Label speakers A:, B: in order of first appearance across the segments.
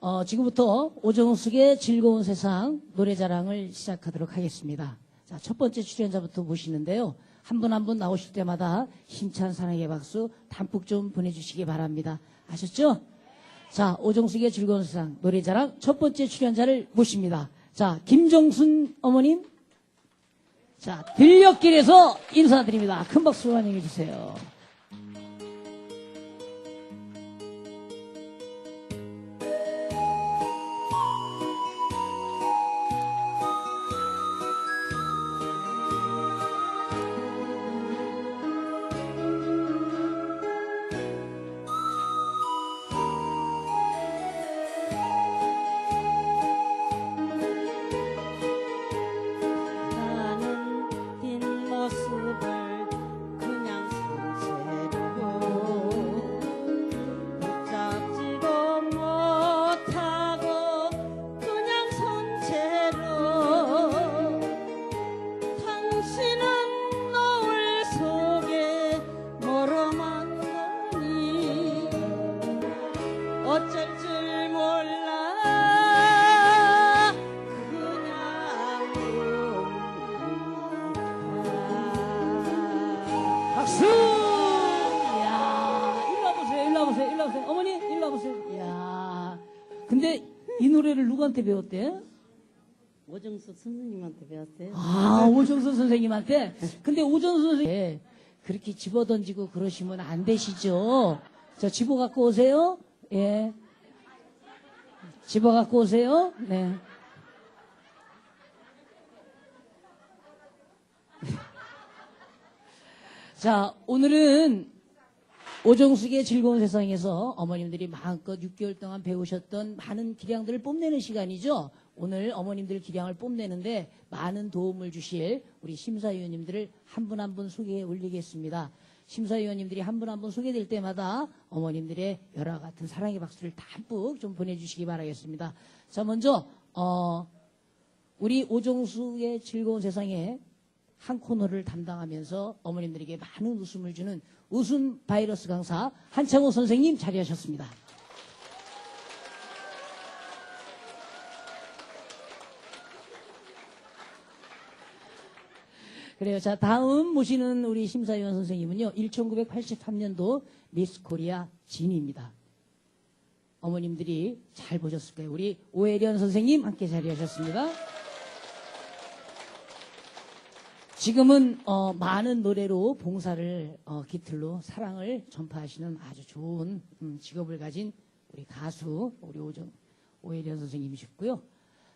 A: 어, 지금부터 오정숙의 즐거운 세상 노래자랑을 시작하도록 하겠습니다. 자, 첫 번째 출연자부터 모시는데요. 한 분 한분 나오실 때마다 힘찬 사랑의 박수 담뿍 좀 보내주시기 바랍니다. 아셨죠? 자, 오정숙의 즐거운 세상 노래자랑 첫 번째 출연자를 모십니다. 자, 김정순 어머님. 자, 들녘길에서 인사드립니다. 큰 박수 환영해 주세요. 누구한테 배웠대?
B: 오정수 선생님한테 배웠어요.
A: 아, 오정선 선생님한테? 근데 오정선 선생님, 그렇게 집어 던지고 그러시면 안 되시죠? 저 집어 갖고 오세요? 예. 집어 갖고 오세요? 네. 자, 오늘은 오정숙의 즐거운 세상에서 어머님들이 마음껏 6개월 동안 배우셨던 많은 기량들을 뽐내는 시간이죠. 오늘 어머님들 기량을 뽐내는데 많은 도움을 주실 우리 심사위원님들을 한 분 한 분 소개해 올리겠습니다. 심사위원님들이 한 분 한 분 소개될 때마다 어머님들의 열화 같은 사랑의 박수를 담뿍 좀 보내주시기 바라겠습니다. 자, 먼저, 어, 우리 오정숙의 즐거운 세상에 한 코너를 담당하면서 어머님들에게 많은 웃음을 주는 웃음 바이러스 강사 한창호 선생님 자리하셨습니다. 그래요. 자, 다음 모시는 우리 심사위원 선생님은요, 1983년도 미스 코리아 진입니다. 어머님들이 잘 보셨을 거예요. 우리 오혜련 선생님 함께 자리하셨습니다. 지금은 어, 많은 노래로 봉사를 어, 깃틀로 사랑을 전파하시는 아주 좋은 음, 직업을 가진 우리 가수 우리 오정 오혜련 선생님이셨고요.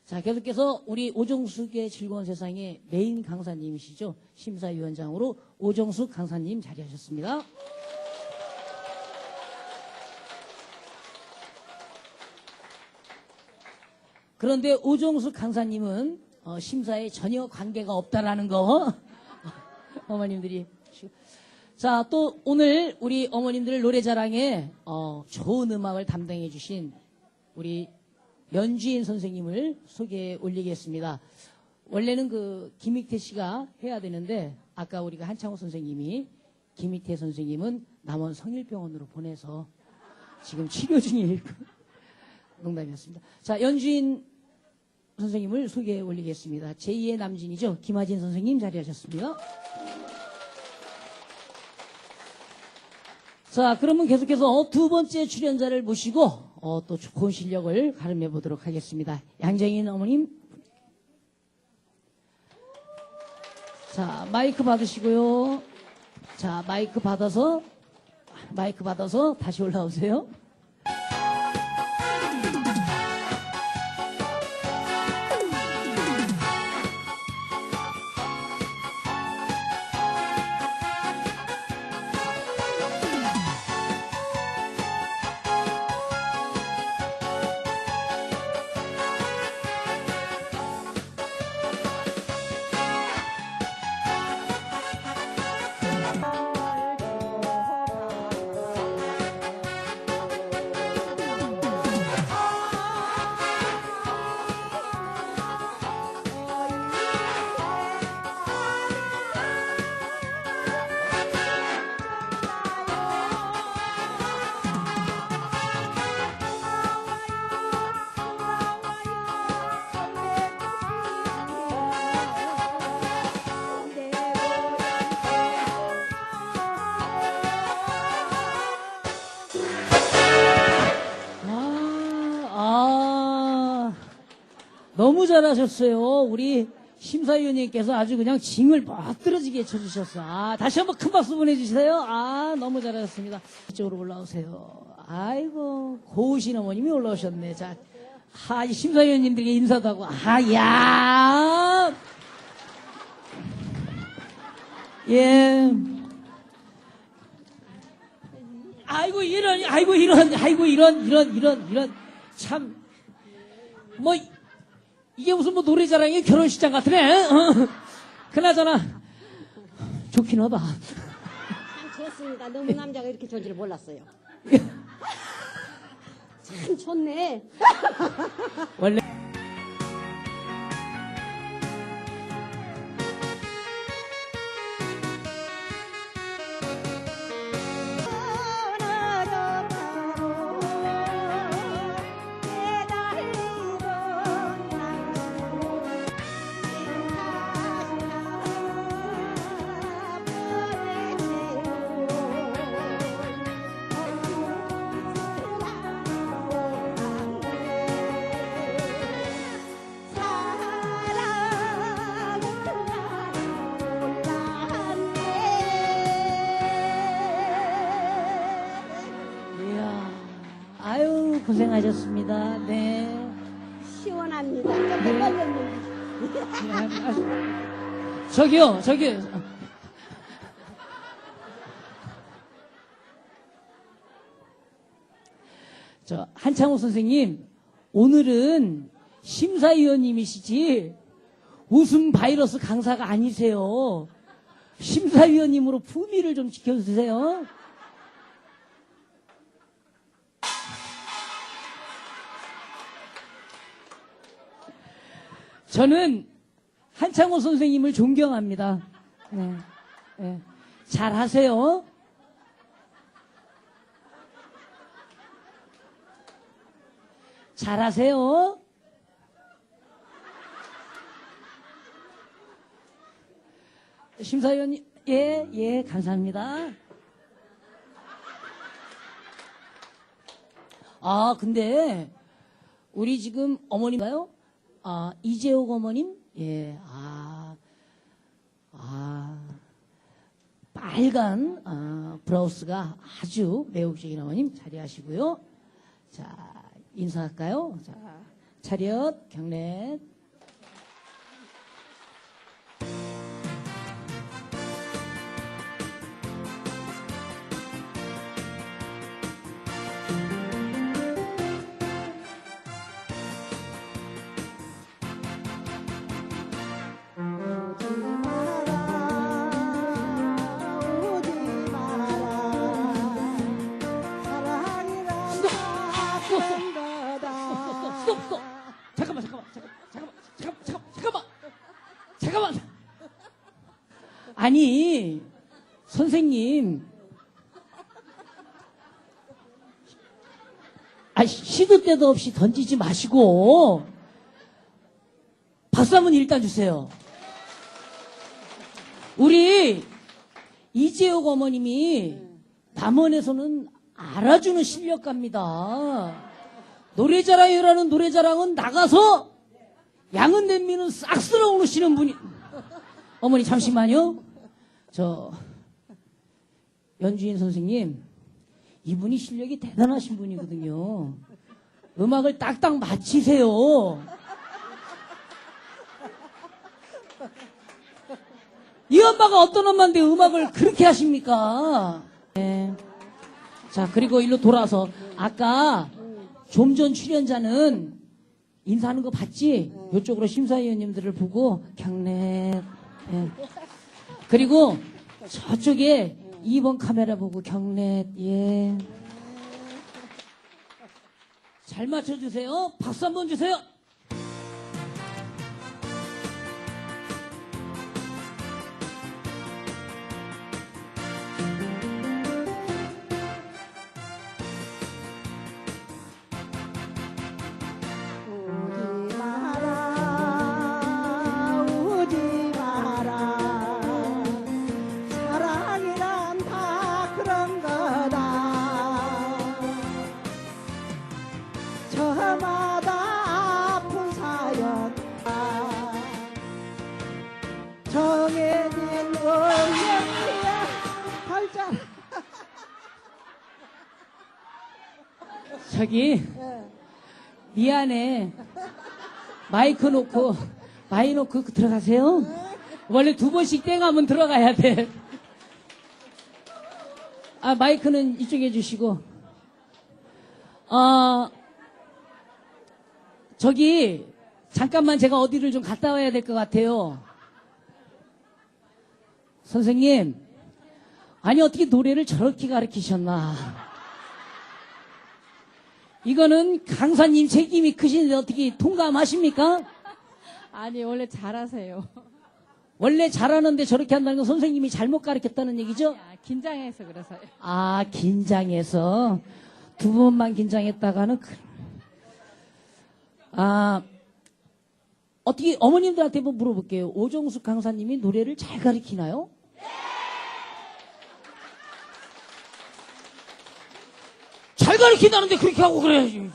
A: 자 계속해서 우리 오정숙의 즐거운 세상의 메인 강사님이시죠 심사위원장으로 오정숙 강사님 자리하셨습니다. 그런데 오정숙 강사님은 어, 심사에 전혀 관계가 없다라는 거 어머님들이 자 또 오늘 우리 어머님들 노래자랑에 어, 좋은 음악을 담당해 주신 우리 연주인 선생님을 소개해 올리겠습니다. 원래는 그 김익태 씨가 해야 되는데 아까 우리가 한창호 선생님이 김익태 선생님은 남원 성일병원으로 보내서 지금 치료 중일 농담이었습니다. 자, 연주인 선생님을 소개해 올리겠습니다. 제2의 남진이죠. 김하진 선생님 자리하셨습니다. 자, 그러면 계속해서 두 번째 출연자를 모시고 어, 또 좋은 실력을 가름해 보도록 하겠습니다. 양정인 어머님. 자, 마이크 받으시고요. 자, 마이크 받아서 마이크 받아서 다시 올라오세요. 너무 잘하셨어요. 우리 심사위원님께서 아주 그냥 징을 멋들어지게 쳐주셨어. 아, 다시 한번 큰 박수 보내주세요. 아, 너무 잘하셨습니다. 이쪽으로 올라오세요. 아이고, 고우신 어머님이 올라오셨네. 자, 하, 이 심사위원님들에게 인사도 하고, 아, 야! 예. 아이고, 이런, 아이고, 이런, 아이고, 이런, 이런, 이런, 이런, 참, 뭐, 이게 무슨 뭐 노래자랑이 결혼식장 같으네. 어. 그나저나 좋긴 하다.
B: 참 좋습니다. 너무 남자가 이렇게 좋은 줄 몰랐어요. 참 좋네.
A: 원래 고생하셨습니다. 네.
B: 시원합니다. 떨렸는데.
A: 아, 아, 저기요, 저기. 저 한창호 선생님, 오늘은 심사위원님이시지 웃음 바이러스 강사가 아니세요. 심사위원님으로 품위를 좀 지켜주세요. 저는 한창호 선생님을 존경합니다. 네, 네. 잘 하세요. 잘 하세요. 심사위원님, 예, 예, 감사합니다. 아, 근데, 우리 지금 어머님가요? 아, 이재옥 어머님? 예, 아, 아, 빨간, 아, 브라우스가 아주 매혹적인 어머님 자리하시고요. 자, 인사할까요? 자, 차렷, 경례. 아니, 선생님. 아, 시도 때도 없이 던지지 마시고, 박수 한 번 일단 주세요. 우리 이재옥 어머님이 남원에서는 알아주는 실력가입니다. 노래자랑이라는 노래자랑은 나가서 양은 냄비는 싹 쓸어 오르시는 분이 어머니 잠시만요. 저 연주인 선생님 이분이 실력이 대단하신 분이거든요. 음악을 딱딱 맞히세요. 이 엄마가 어떤 엄마인데 음악을 그렇게 하십니까? 네. 자, 그리고 일로 돌아서 아까 좀 전 출연자는 인사하는 거 봤지? 이쪽으로 심사위원님들을 보고 경례. 예. 그리고 저쪽에 2번 카메라 보고 경례. 예. 잘 맞춰주세요. 박수 한번 주세요. 저기 미안해. 마이크 놓고 마이 놓고 들어가세요. 원래 두 번씩 땡하면 들어가야 돼. 아 마이크는 이쪽에 주시고. 어 저기 잠깐만 제가 어디를 좀 갔다 와야 될 것 같아요. 선생님, 아니 어떻게 노래를 저렇게 가르치셨나? 이거는 강사님 책임이 크신데 어떻게 통감하십니까?
C: 아니 원래 잘하세요.
A: 원래 잘하는데 저렇게 한다는 건 선생님이 잘못 가르쳤다는 얘기죠?
C: 아, 긴장해서 그래서요.
A: 아, 긴장해서 두 번만 긴장했다가는 그... 아 어떻게 어머님들한테 한번 물어볼게요. 오정숙 강사님이 노래를 잘 가르치나요? 잘 가르친다는데 그렇게 하고 그래야지.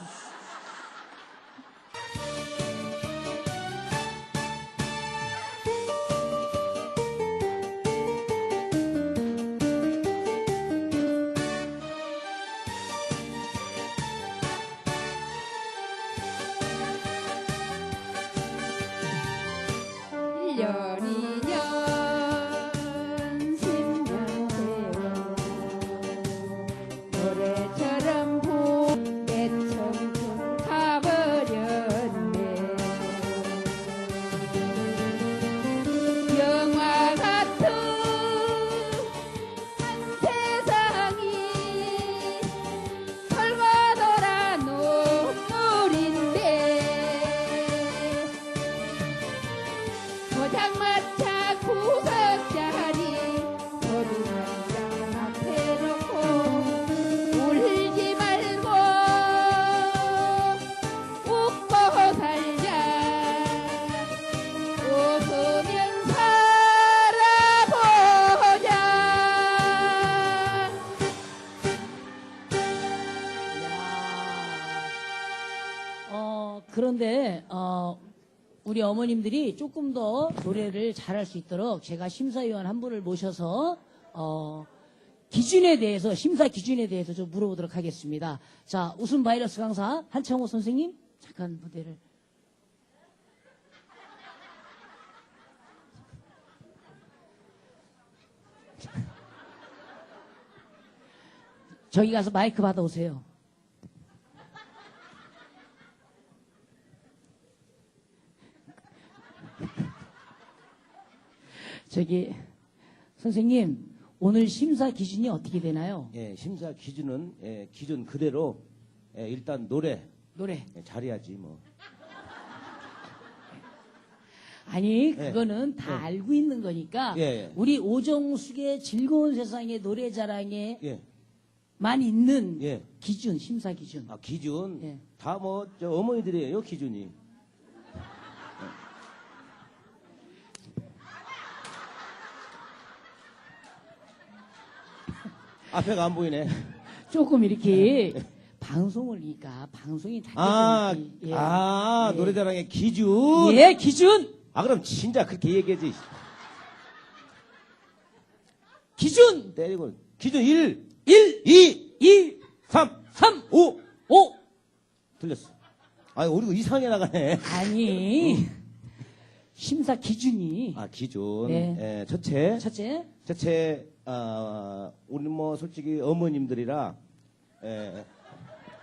A: 우리 어머님들이 조금 더 노래를 잘할 수 있도록 제가 심사위원 한 분을 모셔서, 어, 기준에 대해서, 심사 기준에 대해서 좀 물어보도록 하겠습니다. 자, 웃음 바이러스 강사 한창호 선생님, 잠깐 무대를. 저기 가서 마이크 받아오세요. 저기 선생님 오늘 심사 기준이 어떻게 되나요?
D: 예, 심사 기준은 예, 기준 그대로 예, 일단 노래
A: 노래
D: 예, 잘해야지 뭐.
A: 아니
D: 네.
A: 그거는 다
D: 네.
A: 알고 있는 거니까
D: 예, 예.
A: 우리 오정숙의 즐거운 세상의 노래 자랑에만
D: 예,
A: 있는
D: 예.
A: 기준 심사 기준
D: 아 기준
A: 예.
D: 다 뭐 저 어머니들이에요 기준이. 앞에가 안 보이네.
A: 조금 이렇게 방송을 니까 방송이 다
D: 아,
A: 예.
D: 아
A: 예.
D: 노래자랑의 기준.
A: 예 기준
D: 아 그럼 진짜 그렇게 얘기하지.
A: 기준
D: 때리고 기준 1,
A: 1
D: 2,
A: 2
D: 3,
A: 3
D: 5.
A: 5
D: 틀렸어. 아 우리 이상하게 나가네.
A: 아니 심사 기준이
D: 아 기준.
A: 네.
D: 예, 첫째.
A: 첫째
D: 첫째, 아, 우리 뭐 솔직히 어머님들이라, 예,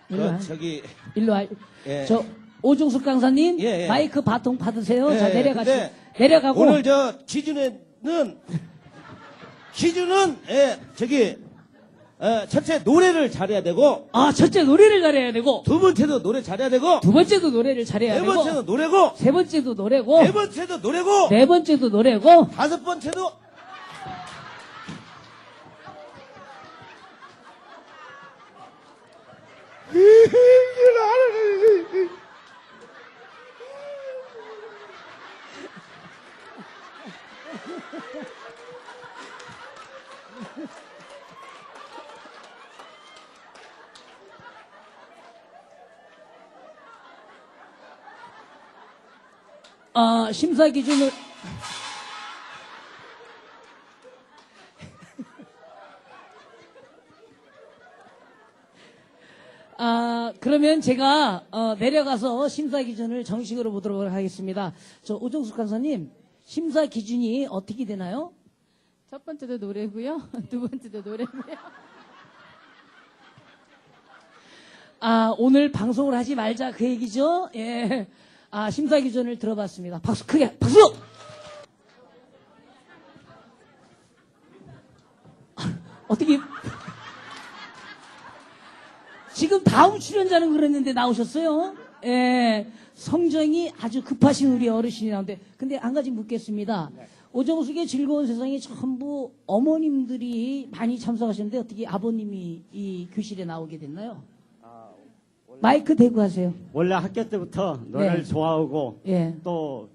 A: 일로
D: 저,
A: 와.
D: 저기,
A: 일로 와.
D: 예.
A: 저 오종숙 강사님
D: 예, 예.
A: 마이크 바통 받으세요.
D: 예,
A: 자
D: 예.
A: 내려가시
D: 근데
A: 내려가고
D: 오늘 저 기준에는, 기준은, 예, 저기, 어, 첫째 노래를 잘해야 되고,
A: 아 첫째 노래를 잘해야 되고
D: 두 번째도 노래 잘해야 되고,
A: 두 번째도 노래를 잘해야
D: 네
A: 되고
D: 번째도 노래고,
A: 세 번째도 노래고
D: 네 번째도 노래고,
A: 네 번째도 노래고
D: 다섯 번째도,
A: 어, 심사 기준을 아, 아, 그러면 제가 어, 내려가서 심사 기준을 정식으로 보도록 하겠습니다. 저 오정숙 간사님, 심사 기준이 어떻게 되나요?
C: 첫 번째도 노래고요. 두 번째도 노래고요.
A: 아, 오늘 방송을 하지 말자 그 얘기죠? 예. 아, 심사 기준을 들어봤습니다. 박수 크게, 박수! 아, 어떻게. 다음 출연자는 그랬는데 나오셨어요? 예. 성정이 아주 급하신 우리 어르신이 나오는데. 근데 한 가지 묻겠습니다. 오정숙의 즐거운 세상에 전부 어머님들이 많이 참석하셨는데 어떻게 아버님이 이 교실에 나오게 됐나요? 마이크 대고 하세요.
E: 원래 학교 때부터 노래를
A: 네.
E: 좋아하고
A: 예.
E: 또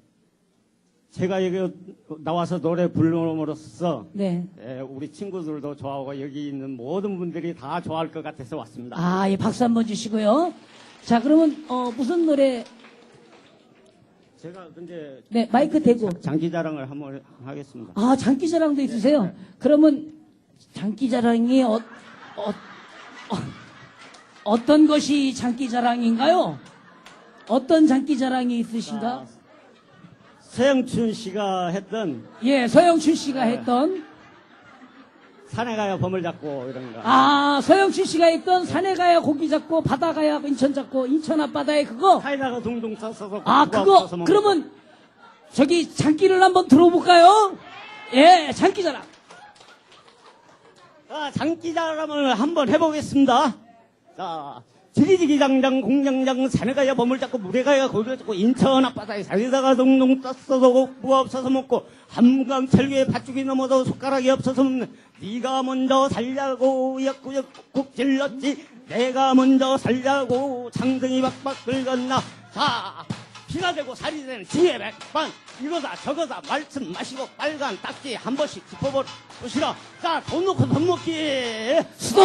E: 제가 여기 나와서 노래 부르므로써
A: 네.
E: 예, 우리 친구들도 좋아하고 여기 있는 모든 분들이 다 좋아할 것 같아서 왔습니다.
A: 아, 예, 박수 한번 주시고요. 자, 그러면, 어, 무슨 노래,
E: 제가 근데
A: 네, 마이크 대고.
E: 장기자랑을 한번 하겠습니다.
A: 아, 장기자랑도 있으세요? 그러면, 장기자랑이, 어, 어, 어, 떤 것이 장기자랑인가요? 어떤 장기자랑이 있으신가?
E: 서영춘 씨가 했던
A: 예, 서영춘 씨가 했던,
E: 산에 가야 범을 잡고 이런 거.
A: 아, 서영춘 씨가 했던 산에 가야 고기 잡고, 바다 가야 인천 잡고, 인천 앞바다에 그거,
E: 사이다가 둥둥 싸서
A: 아, 그거, 그러면, 저기, 장기를 한번 들어볼까요? 예, 장기자랑.
E: 자, 장기자랑을 한번 해보겠습니다. 자, 지리지기장장 공장장 산에 가야 범을 잡고 물에 가야 고기를 잡고 인천 앞바다에 살다가 동동 떴어도 뭐 없어서 먹고 한강 철교에 팥죽이 넘어도 손가락이 없어서 먹는 네가 먼저 살자고 역구역국 질렀지 내가 먼저 살자고 장등이 박박 긁었나. 자 피가 되고 살이 되는 지혜 백반 이거다 저거다 말씀 마시고 빨간 딱지 한 번씩 짚어보시라 자돈 놓고 돈 먹기
A: 스톱!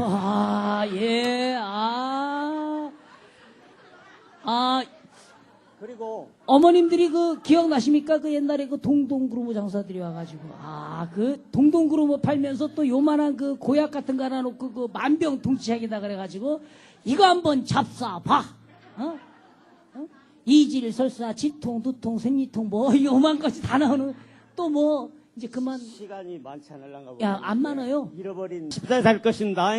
A: 아, 예, 아. 아,
E: 그리고
A: 어머님들이 그 기억나십니까? 그 옛날에 그 동동그루브 장사들이 와가지고. 아, 그 동동그루브 팔면서 또 요만한 그 고약 같은 거 하나 놓고 그 만병통치약이다 그래가지고 이거 한번 잡숴봐. 어? 어? 이질, 설사, 지통, 두통, 생리통 뭐 요만 것이 다 나오는 또 뭐 이제 그만
E: 시간이 많지 않을란가 보네.
A: 야, 안 많아요.
E: 잃어버린 10살 살 것입니다.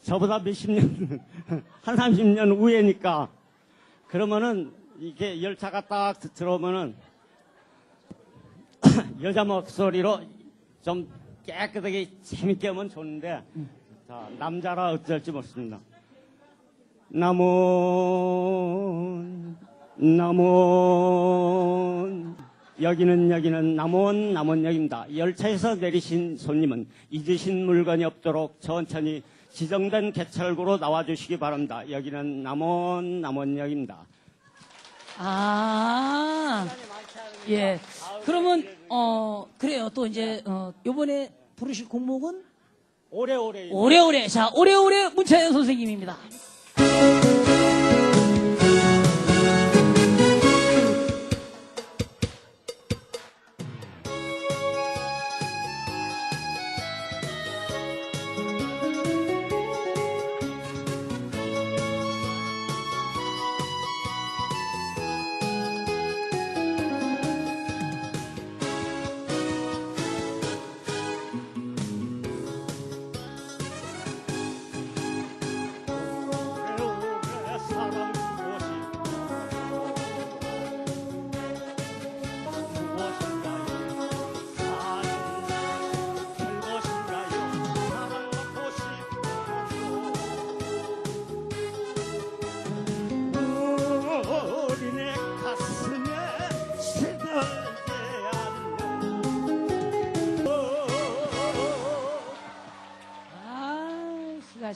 E: 저보다 몇십 년, 한 30년 후에니까. 그러면은, 이게 열차가 딱 들어오면은, 여자 목소리로 좀 깨끗하게 재밌게 하면 좋은데, 자, 남자라 어쩔지 모르겠습니다. 남원, 남원, 여기는 여기는 남원 남원역입니다. 열차에서 내리신 손님은 잊으신 물건이 없도록 천천히 지정된 개찰구로 나와주시기 바랍니다. 여기는 남원 남원역입니다.
A: 아, 예. 그러면, 어, 그래요. 또 이제, 어, 요번에 부르실 곡목은
E: 오래오래
A: 오래오래. 자, 오래오래 문차연 선생님입니다.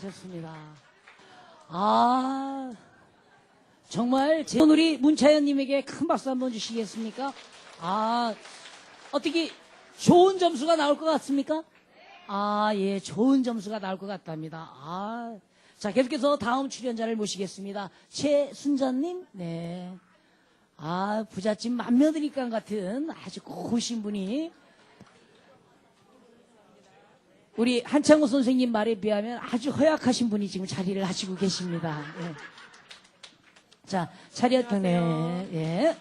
A: 아, 수고하셨습니다. 아, 정말 제 우리 문차연님에게 큰 박수 한번 주시겠습니까? 아, 어떻게 좋은 점수가 나올 것 같습니까? 아, 예, 좋은 점수가 나올 것 같답니다. 아, 자, 계속해서 다음 출연자를 모시겠습니다. 최순자님, 네. 아, 부잣집 맏며느리감 같은 아주 고우신 분이 우리 한창호 선생님 말에 비하면 아주 허약하신 분이 지금 자리를 하시고 계십니다. 예. 자, 차렷 경례. 예.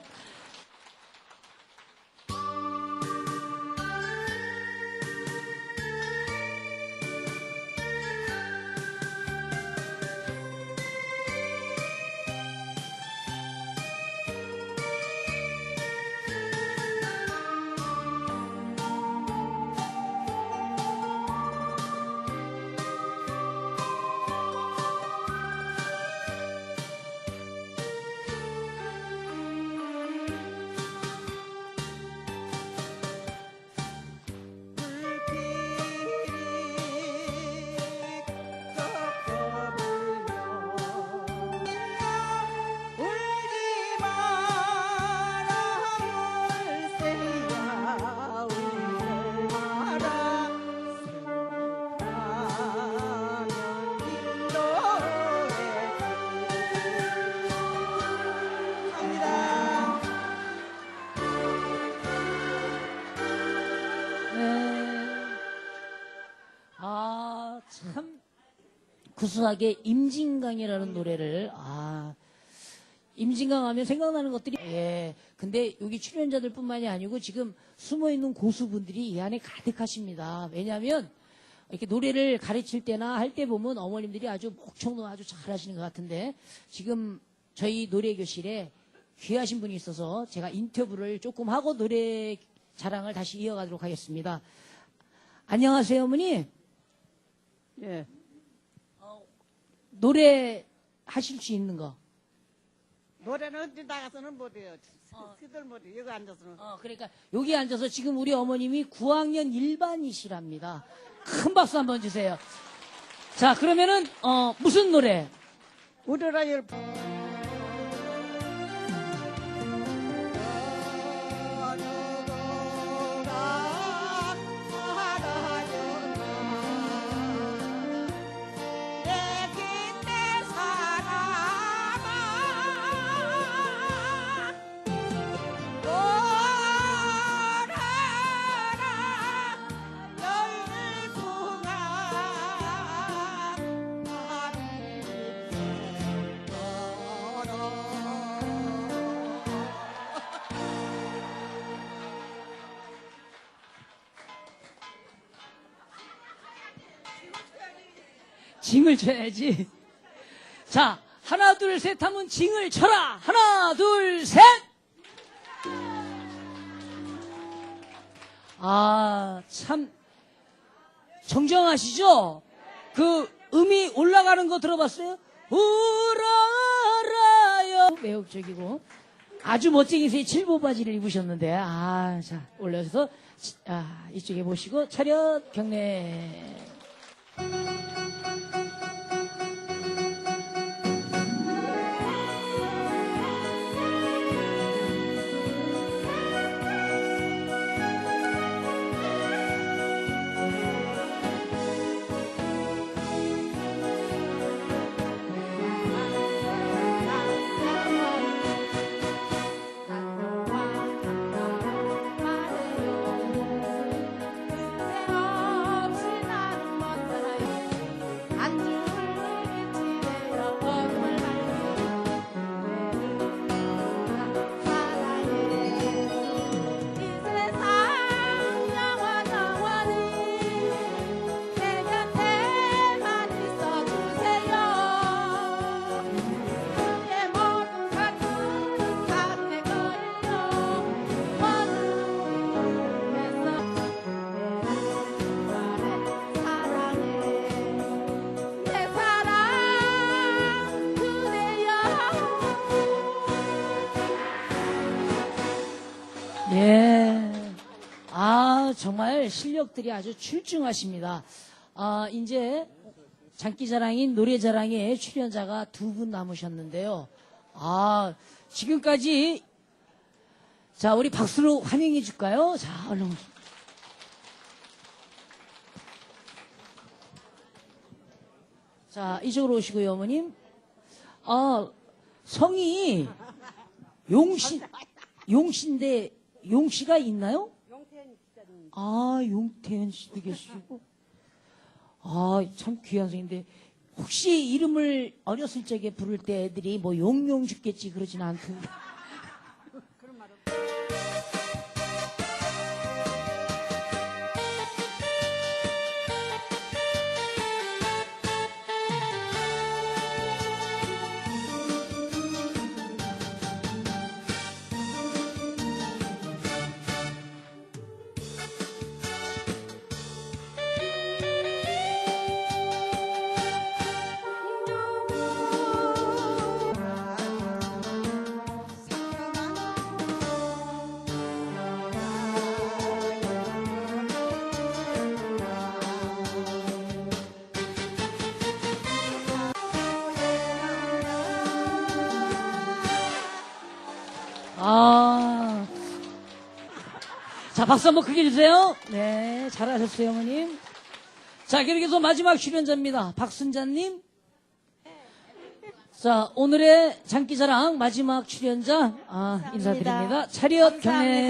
A: 참 구수하게 임진강이라는 노래를 아 임진강 하면 생각나는 것들이 예. 근데 여기 출연자들뿐만이 아니고 지금 숨어 있는 고수분들이 이 안에 가득하십니다. 왜냐하면 이렇게 노래를 가르칠 때나 할 때 보면 어머님들이 아주 목청도 아주 잘하시는 것 같은데 지금 저희 노래 교실에 귀하신 분이 있어서 제가 인터뷰를 조금 하고 노래 자랑을 다시 이어가도록 하겠습니다. 안녕하세요, 어머니.
F: 예.
A: 노래 하실 수 있는 거.
F: 노래는 어디 나가서는 못해요. 그들 못해. 여기 앉아서는.
A: 어, 그러니까 여기 앉아서 지금 우리 어머님이 9학년 일반이시랍니다. 큰 박수 한번 주세요. 자, 그러면은 어, 무슨 노래?
F: 우리라 열.
A: 쳐야지. 자, 하나, 둘, 셋 하면 징을 쳐라. 하나, 둘, 셋! 아, 참, 정정하시죠? 그 음이 올라가는 거 들어봤어요? 우라라요. 매혹적이고. 아주 멋쟁이세요. 칠보 바지를 입으셨는데. 아, 자, 올려서, 아, 이쪽에 보시고, 차렷 경례. 실력들이 아주 출중하십니다. 아, 이제 장기자랑인 노래자랑에 출연자가 두 분 남으셨는데요. 아, 지금까지 자, 우리 박수로 환영해 줄까요? 자, 얼른. 자, 이쪽으로 오시고요, 어머님. 아, 성이 용신, 용신데, 용씨가 있나요? 아, 용태현 씨도 계시고. 아, 참 귀한 성인데 혹시 이름을 어렸을 적에 부를 때 애들이 뭐 용용 죽겠지 그러진 않던데. 박수 한번 크게 주세요. 네, 잘하셨어요, 어머님. 자, 계속해서 마지막 출연자입니다. 박순자님. 자, 오늘의 장기자랑 마지막 출연자, 아, 인사드립니다. 차렷 경례.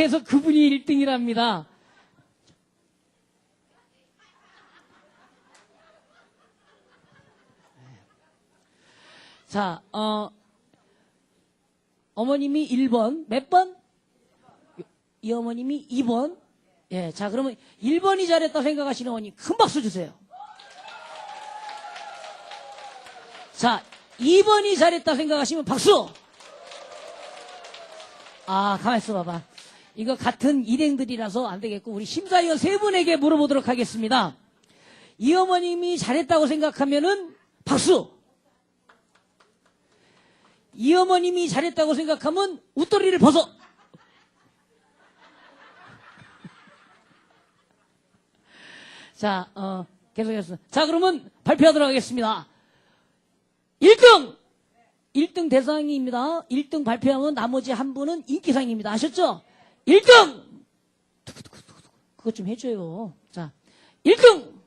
A: 그렇게 해서 그분이 1등이랍니다. 자, 어, 어머님이 1번, 몇 번? 이 어머님이 2번. 예, 자, 그러면 1번이 잘했다 생각하시는 어머니 큰 박수 주세요. 자, 2번이 잘했다 생각하시면 박수! 아, 가만있어 봐봐. 이거 같은 일행들이라서 안 되겠고, 우리 심사위원 세 분에게 물어보도록 하겠습니다. 이 어머님이 잘했다고 생각하면은 박수! 이 어머님이 잘했다고 생각하면 웃도리를 벗어! 자, 어, 계속해서. 자, 그러면 발표하도록 하겠습니다. 1등! 1등 대상입니다. 1등 발표하면 나머지 한 분은 인기상입니다. 아셨죠? 1등! 그것 좀 해줘요. 자, 1등!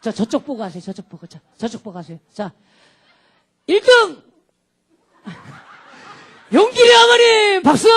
A: 자, 저쪽 보고 하세요. 저쪽 보고. 자, 저쪽 보고 하세요. 자, 1등! 용길이 어머님! 박수!